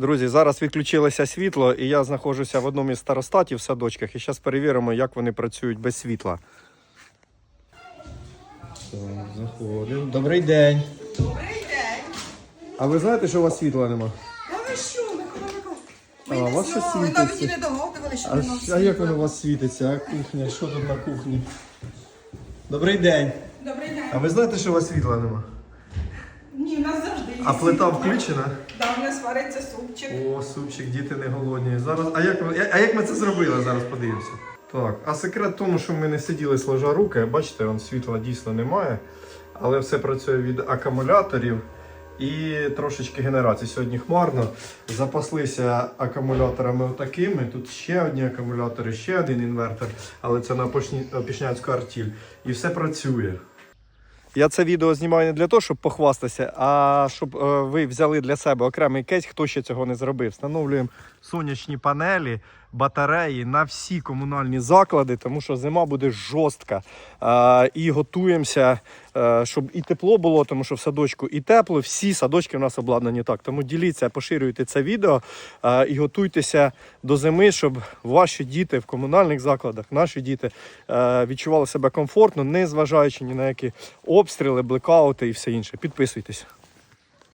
Друзі, зараз відключилося світло, і я знаходжуся в одному із старостатів в садочках. І зараз перевіримо, як вони працюють без світла. Так, заходимо. Добрий день. Добрий день. А ви знаєте, що у вас світла нема? Та ви що, Микола Ми А, не вас що знали, світиться? навіть і не догадували, що А, нема щ- а як воно у вас світиться? А кухня? Що тут на кухні? Добрий день. Добрий день. А ви знаєте, що у вас світла нема? Ні, в нас завжди є А плита світло. включена? Да, в нас вариться супчик. О, супчик, діти не голодні. Зараз, а як, а як ми це зробили? Зараз подивимося. Так, а секрет в тому, що ми не сиділи сложа руки. Бачите, вон світла дійсно немає, але все працює від акумуляторів і трошечки генерації. Сьогодні хмарно. Запаслися акумуляторами отакими. Тут ще одні акумулятори, ще один інвертор, але це на Опішняцьку артіль. І все працює. Я це відео знімаю не для того, щоб похвастатися, а щоб е, ви взяли для себе окремий кейс, хто ще цього не зробив. Встановлюємо сонячні панелі, батареї на всі комунальні заклади, тому що зима буде жорстка. Е, і готуємося, е, щоб і тепло було, тому що в садочку і тепло. Всі садочки в нас обладнані так. Тому діліться, поширюйте це відео е, і готуйтеся до зими, щоб ваші діти в комунальних закладах, наші діти е, відчували себе комфортно, не зважаючи ні на які обстріли, блекаути і все інше. Підписуйтесь.